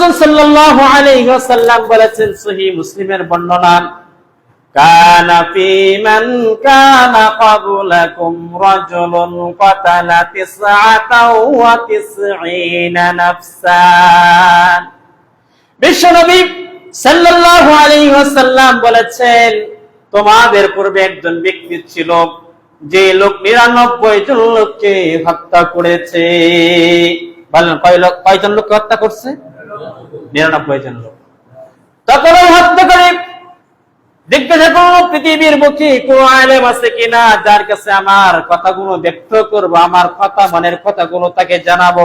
রাসূল সাল্লাল্লাহু আলাইহি ওয়াসাল্লাম বলেছেন, সহিহ মুসলিমের বর্ণনা, কানা কানা ক্বাবলাকুম রাজুলুন ওয়া তিসঈনা নাফসান। বিশ্বনবী সাল্লাল্লাহু আলাইহি ওয়াসাল্লাম বলেছেন, তোমাদের পূর্বে একজন ব্যক্তি ছিল, যে লোক নিরানব্বই জন লোককে হত্যা করেছে। বলেন কয়জন লোককে হত্যা করছে? নিরানব্বই জন লোক। তখন হত্যা করে জিজ্ঞাসা করব পৃথিবীর মুখে কোন আলেম আছে কিনা, যার কাছে আমার কথাগুলো ব্যক্ত করব, আমার কথা, মনের কথাগুলো তাকে জানাব।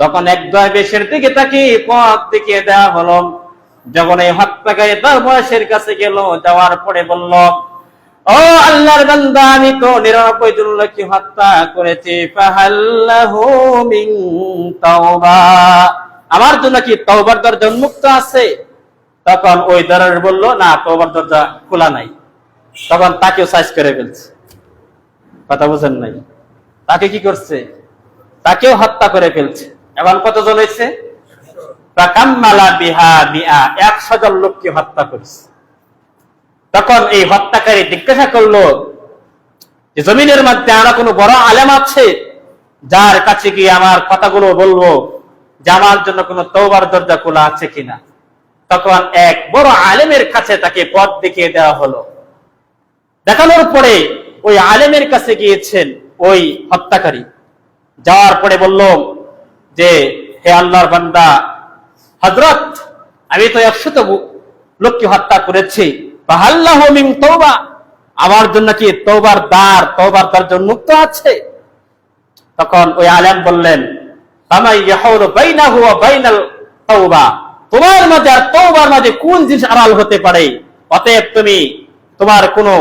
তখন এক দয় বেশের দিকে তাকে পথ দিকে দেওয়া হলো। যখন এই হত্যাকারী তার বয়সের কাছে গেল, যাওয়ার পরে বলল, ও আল্লাহর বান্দা, আমি তো নিরানব্বই জন লোককে হত্যা করেছি। ফাহাল্লাহু মিন তাওবা। আমার জন্য কি তওবার দরজা উন্মুক্ত আছে? তখন ওই দরার বলল, না, তওবার দরজা খোলা নাই। তখন তাকেও সাইজ করে ফেলছে। কথা বুঝেন নাই? তাকে কি করছে? তাকেও হত্যা করে ফেলছে। এমন কতজন হয়েছে? একশো জন লোককে হত্যা করেছে। তখন এই হত্যাকারী জিজ্ঞাসা করল, যে জমিনের মধ্যে আমরা কোনো বড় আলেম আছে? যার কাছে গিয়ে আমার কথাগুলো বলব? যে আমার জন্য কোনো তৌবার দরজা খোলা আছে কিনা? তখন এক বড় আলেমের কাছে তাকে পথ দেখিয়ে দেওয়া হলো। দেখানোর পরে ওই আলেমের কাছে গিয়েছেন ওই হত্যাকারী। যাওয়ার পরে বলল যে, হে আল্লাহর বান্দা হজরত আমি তো একশত লোককে হত্যা করেছি। তওবা, আমার জন্য কি তওবার দ্বার, তওবার দরজা মুক্ত আছে? তখন ওই আলেম বললেন তোমার মাঝে আর তওবার মাঝে কোন জিনিস আড়াল হতে পারে? অতএব তুমি তোমার কোনো,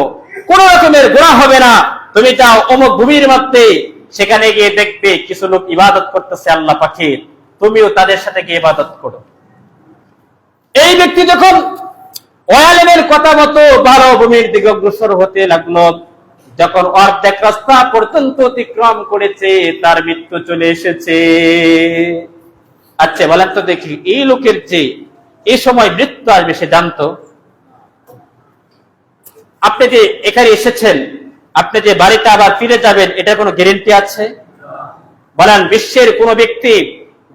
কোন রকমের হবে না। তুমি অমুক ভূমির মধ্যে, সেখানে গিয়ে দেখবে কিছু লোক ইবাদত করতেছে আল্লাহ পাখির। তুমিও তাদের সাথে গিয়ে ইবাদত করো। এই ব্যক্তি যখন ওয়ালেমের কথা মতো বারো ভূমির দিকে অগ্রসর হতে লাগল যখন অর্ধেক রাস্তা পর্যন্ত অতিক্রম করেছে, তার মৃত্যু চলে এসেছে। আচ্ছা বলেন তো দেখি, এই লোকের যে, এই সময় মৃত্যু আসবে, সে জানতো? আপনি যে এখানে এসেছেন, আপনি যে বাড়িতে আবার ফিরে যাবেন, এটার কোনো গ্যারেন্টি আছে? বলেন, বিশ্বের কোন ব্যক্তি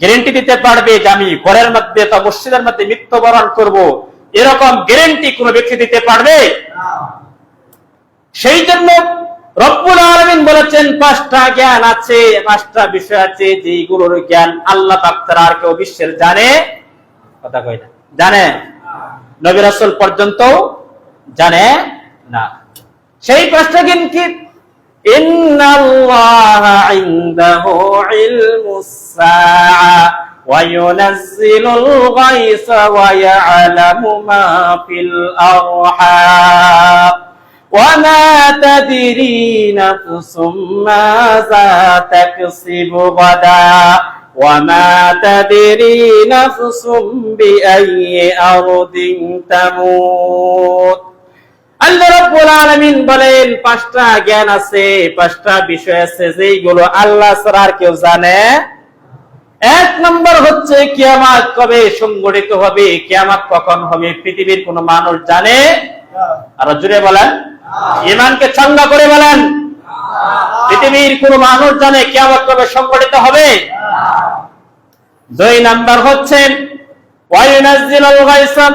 গ্যারেন্টি দিতে পারবে যে আমি ঘরের মধ্যে মসজিদের মধ্যে মৃত্যুবরণ করব? এরকম গ্যারেন্টি কোন ব্যক্তি দিতে পারবে? সেই জন্য রব্বুল আলমিন বলেছেন পাঁচটা জ্ঞান আছে পাঁচটা বিষয় আছে যেগুলোর জ্ঞান আল্লাহ পাক আর কেউ বিশ্বের জানে কথা কই না জানে নবী রাসূল পর্যন্ত জানে না সেই পাঁচটা জ্ঞান কি إن الله عنده علم الساعة وينزل الغيث ويعلم ما في الأرحام وما تدري نفس ماذا تكسب غدا وما تدري نفس بأي أرض تموت আল্লাহ রাব্বুল আলামিন বলেন পাঁচটা জ্ঞান আছে পাঁচটা বিষয় আছে যেইগুলো আল্লাহ ছাড়া আর কেউ জানে এক নম্বর হচ্ছে কিয়ামত কবে সংগঠিত হবে কিয়ামত কখন হবে পৃথিবীর কোন মানুষ জানে আর জুড়ে বলেন ইমানকে চাঙ্গা করে বলেন, পৃথিবীর কোন মানুষ জানে কিয়ামত কবে সংগঠিত হবে? দুই নাম্বার হচ্ছে ওয়ায়ুনাজ্জিলুল গায়সা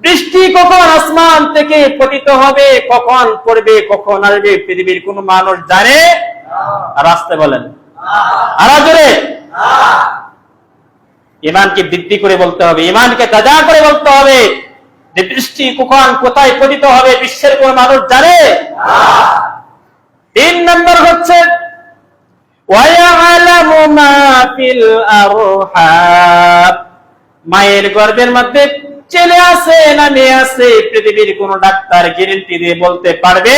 বৃষ্টি কখন আসমান থেকে পতিত হবে, কখন পড়বে, কখন আসবে, পৃথিবীর কোন মানুষ জানে? আর আসতে বলেন। ইমানকে বৃদ্ধি করে বলতে হবে ইমানকে তাজা করে বলতে হবে। যে বৃষ্টি কখন কোথায় পতিত হবে বিশ্বের কোন মানুষ জানে? তিন নম্বর হচ্ছে মায়ের গর্বের মধ্যে চলে আসে না মেয়ে আসে পৃথিবীর কোন ডাক্তার গ্যারেন্টি দিয়ে বলতে পারবে?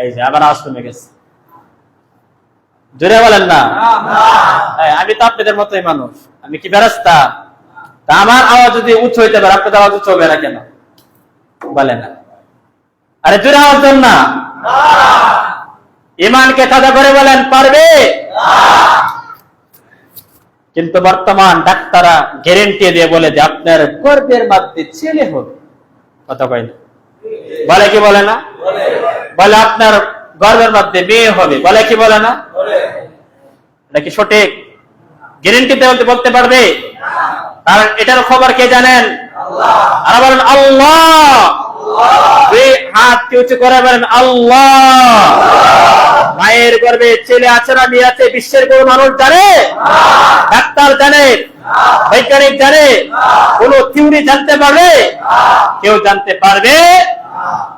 এই যে আবার আসলে গেছে। জোরে বলেন না। আমি তো আপনাদের মতোই মানুষ। আমি কি বেরাস্তা তা আমার আওয়াজ যদি উচ্চ হইতে পারে, আপনাদের আওয়াজ উচ্চ হবে না কেন? বলে না। আরে জোরে আওয়াজ দেন না। ইমানকে তাজা করে বলেন, পারবে? কিন্তু বর্তমান ডাক্তাররা গ্যারেন্টি দিয়ে বলে যে আপনার গর্বের মধ্যে ছেলে হবে। কথা কয় না? বলে কি বলে না? বলে আপনার গর্বের মধ্যে মেয়ে হবে। বলে কি বলে না? এটা কি সঠিক? গ্যারেন্টিতে বলতে বলতে পারবে? কারণ এটার খবর কে জানেন? আর বলেন আল্লাহ। দুই হাত কি উঁচু করে বলেন আল্লাহ। মায়ের গর্বে ছেলে আছে না মেয়ে আছে বিশ্বের কোন মানুষ জানে? ডাক্তার জানে? বৈজ্ঞানিক জানে? কোন থিওরি জানতে পারবে? কেউ জানতে পারবে?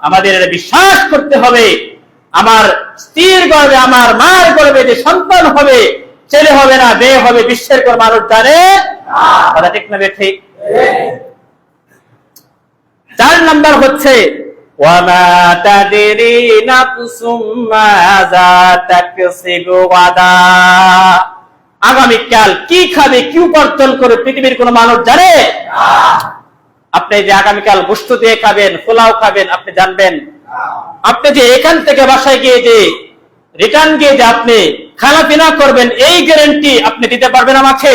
আমাদের এটা বিশ্বাস করতে হবে। আমার স্ত্রীর গর্বে আমার মার গর্বে যে সন্তান হবে ছেলে হবে না মেয়ে হবে বিশ্বের কোন মানুষ জানে কথা ঠিক না ঠিক চার নাম্বার হচ্ছে আগামীকাল কি খাবে কি উপার্জন করে পৃথিবীর কোন মানুষ জানে আপনি যে আগামীকাল বস্তু দিয়ে খাবেন পোলাও খাবেন আপনি জানবেন। আপনি যে এখান থেকে বাসায় গিয়ে যে রিটার্ন গিয়ে যে আপনি খানা পিনা করবেন, এই গ্যারেন্টি আপনি দিতে পারবেন আমাকে।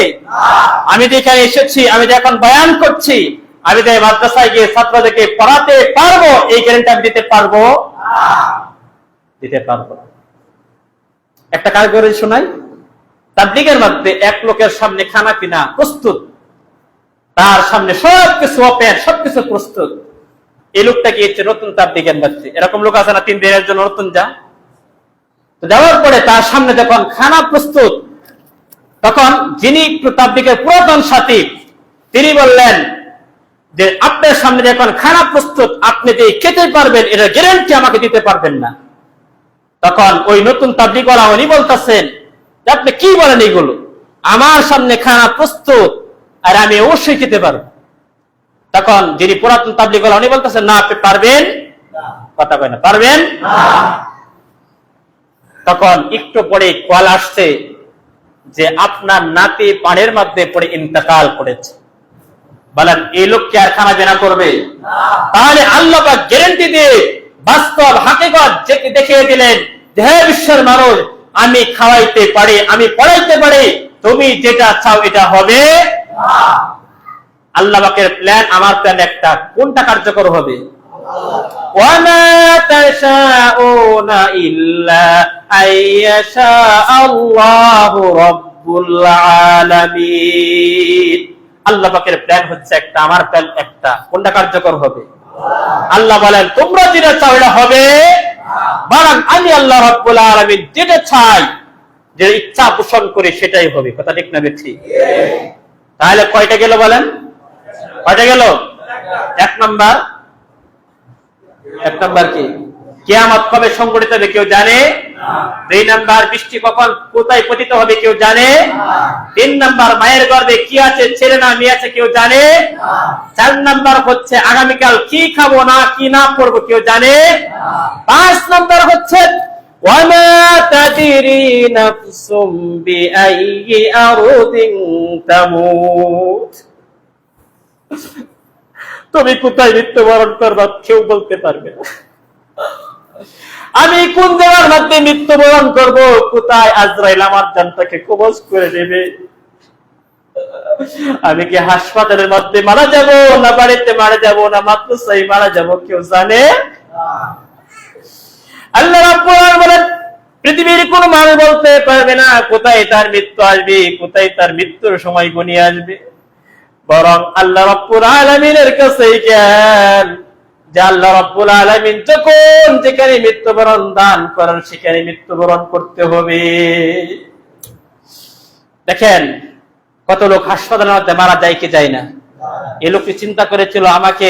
আমি যে এখানে এসেছি, আমি যে এখন বয়ান করছি। আমি যে মাদ্রাসায় গিয়ে ছাত্রদেরকে পড়াতে পারব, এই গ্যারেন্টি আমি দিতে পারব? দিতে পারব একটা কাজ করে শোনাই, তাবলিগের মধ্যে এক লোকের সামনে খানা পিনা প্রস্তুত। তার সামনে সবকিছু ওপেন সবকিছু প্রস্তুত। এই লোকটা গিয়েছে নতুন তাবলিগের মধ্যে? এরকম লোক আছে না, তিন দিনের জন্য নতুন যা? তো যাওয়ার পরে তার সামনে যখন খানা প্রস্তুত তখন যিনি তাবলিগের পুরাতন সাথী তিনি বললেন যে আপনার সামনে যখন খানা প্রস্তুত আপনি যে খেতে পারবেন এটা গ্যারান্টি আমাকে দিতে পারবেন না। তখন ওই নতুন তাবলিগওয়ালা উনি বলতেছেন যে আপনি কি বলেন এইগুলো আমার সামনে খানা প্রস্তুত আর আমি অবশ্যই খেতে পারব। তখন যিনি পুরাতন তাবলিগওয়ালা উনি বলতেছেন না আপনি পারবেন? কথা কয় না পারবেন? তখন একটু পরে কল আসছে যে আপনার নাতি পানির মধ্যে পড়ে ইন্তেকাল করেছে। বলেন এই লোক কি আর খানা বেনা করবে? তাহলে আল্লাহ গ্যারেন্টি দিয়ে বাস্তব হাকিগত দেখিয়ে দিলেন হে বিশ্বের মানুষ আমি খাওয়াইতে পারি আমি পড়াইতে পারি তুমি যেটা চাও এটা হবে। আল্লাহ পাকের প্ল্যান আমার প্ল্যান একটা কোনটা কার্যকর হবে? وما تشاءون إلا أن يشاء الله رب العالمين আল্লাহ পাকের প্ল্যান হচ্ছে একটা আমার প্ল্যান একটা কোনটা কার্যকর হবে আল্লাহ বলেন তোমরা যেটা চাও এটা হবে বরং আমি আল্লাহ রব্বুল আলামিন যেটা চাই যে ইচ্ছা পোষণ করে সেটাই হবে কথা ঠিক না ঠিক তাহলে কয়টা গেল বলেন কয়টা গেল এক নাম্বার এক নাম্বার কি কেয়ামত কবে সংগঠিত হবে কেউ জানে দুই নাম্বার বৃষ্টি কখন কোথায় পতিত হবে কেউ জানে তিন নাম্বার মায়ের গর্ভে কি আছে ছেলে না মেয়ে আছে কেউ জানে চার নাম্বার হচ্ছে আগামীকাল কি খাবো না কি না পড়বো কেউ জানে পাঁচ নাম্বার হচ্ছে وما تدري نفس بأي أرض تموت তুমি কোথায় মৃত্যুবরণ করবা কেউ বলতে পারবে না। আমি কোন জায়গার মধ্যে মৃত্যুবরণ করব? কোথায় আজরাইল আমার জানটাকে কবজ করে দেবে? আমি কি হাসপাতালের মধ্যে মারা যাব, না বাড়িতে মারা যাব, না মাদ্রাসায় মারা যাব, কেউ জানে? আল্লাহ রাব্বুল বলেন, পৃথিবীর কোন মানুষ বলতে পারবে না কোথায় তার মৃত্যু আসবে, কোথায় তার মৃত্যুর সময় ঘনিয়ে আসবে। বরং আল্লাহ রব্বুল আলমিনের কাছে জ্ঞান যে আল্লাহ রব্বুল আলমিন যখন যেখানে মৃত্যুবরণ দান করার সেখানে মৃত্যুবরণ করতে হবে। দেখেন কত লোক হাসপাতালের মধ্যে মারা যায় কি যায় না? এই লোকটি চিন্তা করেছিল আমাকে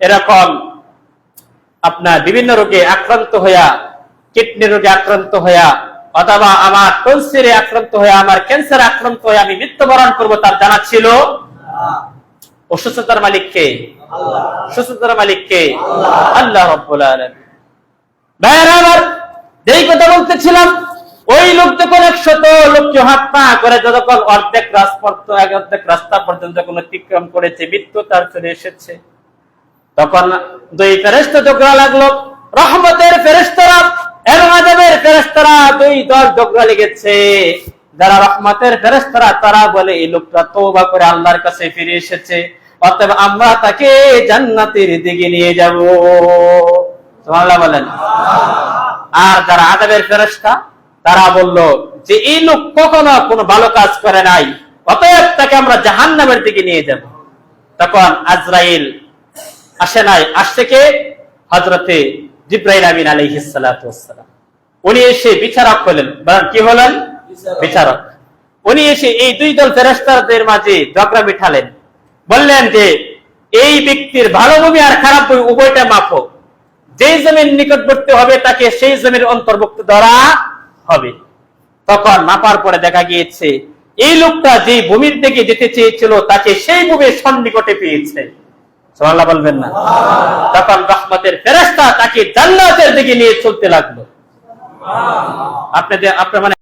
এরকম আপনার বিভিন্ন রোগে আক্রান্ত হইয়া কিডনি রোগে আক্রান্ত হইয়া অথবা আমার টনসিলে আক্রান্ত হয়ে আমার ক্যান্সার আক্রান্ত হয়ে আমি মৃত্যুবরণ করব তার জানা ছিল। অসুস্থতার মালিক কে? সুস্থতার মালিক কে? আল্লাহ। রব্বুল আলামিন। ভাইয়েরা আমার যেই কথা বলতেছিলাম ওই লোক যখন একশত লোককে হত্যা করে যতক্ষণ অর্ধেক রাজপথ অর্ধেক রাস্তা পর্যন্ত যখন অতিক্রম করেছে মৃত্যু তার চলে এসেছে। তখন দুই ফেরেস্ত ঝগড়া লাগল রহমতের ফেরেস্তরা আজবের ফেরেস্তরা দুই দল ঝগড়া লেগেছে। যারা রহমতের ফেরেশতারা, তারা বলে, এই লোকটা তওবা করে আল্লাহর কাছে ফিরে এসেছে। অতএব আমরা তাকে জান্নাতের দিকে নিয়ে যাব। সুবহানাল্লাহ বলেন। আর যারা আদাবের ফেরেশতা, তারা বলল যে, এই লোক কখনো কোনো ভালো কাজ করে নাই। অতএব তাকে আমরা জাহান্নামের দিকে নিয়ে যাব। তখন আজরাইল আসে নাই। আসছে কে? হজরতে জিব্রাইল আমিন আলাইহিস ওয়াসসালাম উনি এসে বিচারক হলেন। কি হলেন? বিচারক। উনি এসে এই দুই দল ফেরেশতাদের মাঝে ঝগড়া মিঠালেন। বললেন যে, এই ব্যক্তির ভালো ভূমি আর খারাপ ভূমি উভয়টা মাপো যেই জমির নিকটবর্তী হবে, তাকে সেই জমির অন্তর্ভুক্ত ধরা হবে। তখন মাপার পরে দেখা গিয়েছে, এই লোকটা যে ভূমির দিকে যেতে চেয়েছিল, তাকে সেই ভূমির সন্নিকটে পেয়েছে। সোমাল্লাহ বলবেন না? তখন রহমতের ফেরেস্তা তাকে জান্নাতের দিকে নিয়ে চলতে লাগল। আপনাদের আপনার মানে